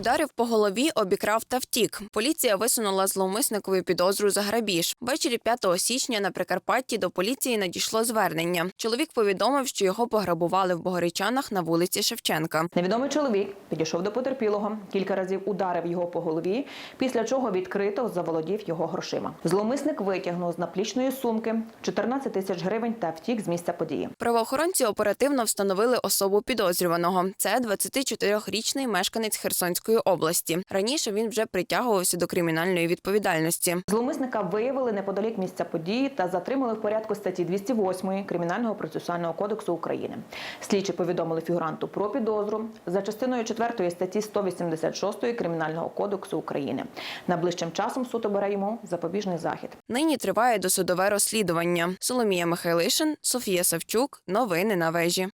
Ударив по голові, обікрав та втік. Поліція висунула зловмисникові підозру за грабіж. Ввечері 5 січня на Прикарпатті до поліції надійшло звернення. Чоловік повідомив, що його пограбували в Богоричанах на вулиці Шевченка. Невідомий чоловік підійшов до потерпілого, кілька разів ударив його по голові, після чого відкрито заволодів його грошима. Зловмисник витягнув з наплічної сумки 14 тисяч гривень та втік з місця події. Правоохоронці оперативно встановили особу підозрюваного. Це 24-річний мешканець Херсонської області. Раніше він вже притягувався до кримінальної відповідальності. Зловмисника виявили неподалік місця події та затримали в порядку статті 208 Кримінального процесуального кодексу України. Слідчі повідомили фігуранту про підозру за частиною 4 статті 186 Кримінального кодексу України. Найближчим часом суд обере йому запобіжний захід. Нині триває досудове розслідування. Соломія Михайлишин, Софія Савчук. Новини на вежі.